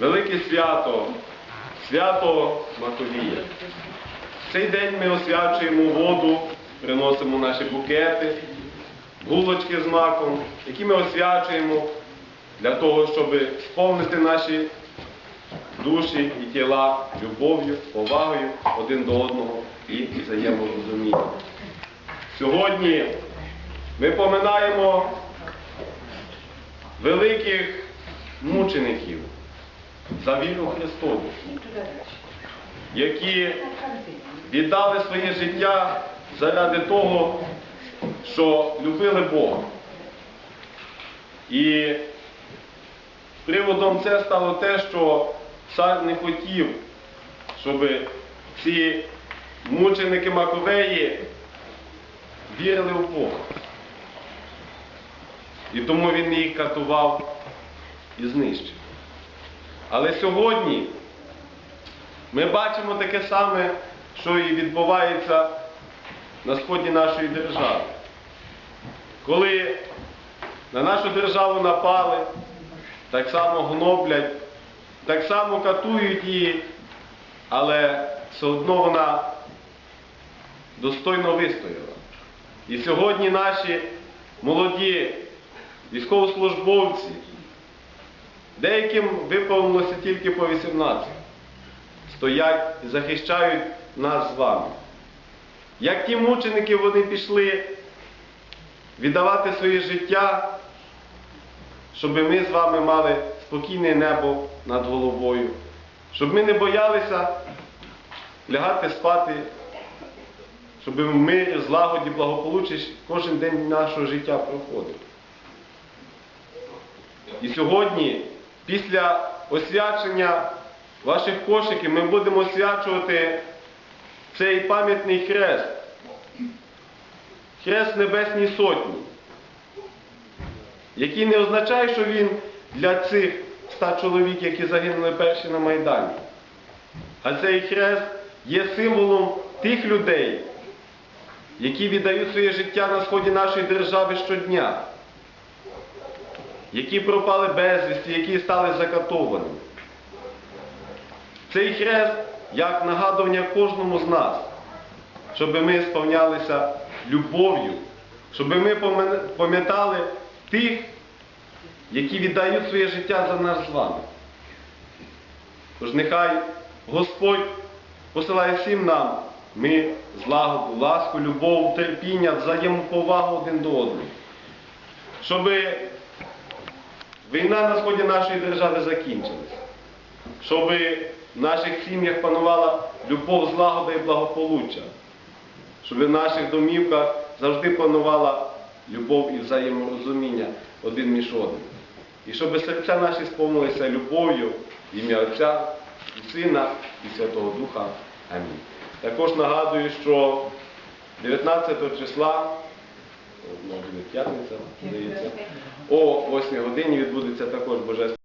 велике свято, свято Маковія. В цей день ми освячуємо воду, приносимо наші букети, булочки з маком, які ми освячуємо для того, щоб сповнити наші душі і тіла любов'ю, повагою один до одного і взаєморозумінням. Сьогодні ми поминаємо великих мучеників за віру Христову, які віддали своє життя заради того, що любили Бога. І приводом це стало те, що цар не хотів, щоб ці мученики Маковеї вірили в Бога. І тому він їх катував і знищив. Але сьогодні ми бачимо таке саме, що і відбувається на сході нашої держави. Коли на нашу державу напали, так само гноблять, так само катують її, але все одно вона достойно вистояла. І сьогодні наші молоді військовослужбовці, деяким виповнилося тільки по 18, стоять і захищають нас з вами. Як ті мученики вони пішли віддавати своє життя, щоб ми з вами мали спокійне небо над головою, щоб ми не боялися лягати спати, щоб в мирі, злагоді, благополуччі кожен день нашого життя проходив. І сьогодні, після освячення ваших кошиків, ми будемо освячувати цей пам'ятний хрест, хрест Небесній Сотні, який не означає, що він для цих ста чоловік, які загинули перші на Майдані. А цей хрест є символом тих людей, які віддають своє життя на сході нашої держави щодня, які пропали безвісті, які стали закатованими. Цей хрест як нагадування кожному з нас, щоб ми сповнялися любов'ю, щоб ми пам'ятали тих, які віддають своє життя за нас з вами. Тож нехай Господь посилає всім нам ми злагоду, ласку, любов, терпіння, взаємоповагу один до одного. Щоб війна на сході нашої держави закінчилася. Щоб в наших сім'ях панувала любов, злагода і благополуччя. Щоб в наших домівках завжди панувала любов і взаєморозуміння один між одним. І щоб серця наші сповнилися любов'ю ім'я Отця, і Сина і Святого Духа. Амінь. Також нагадую, що 19 числа, буде п'ятниця, здається, о 8 годині відбудеться також Божественна.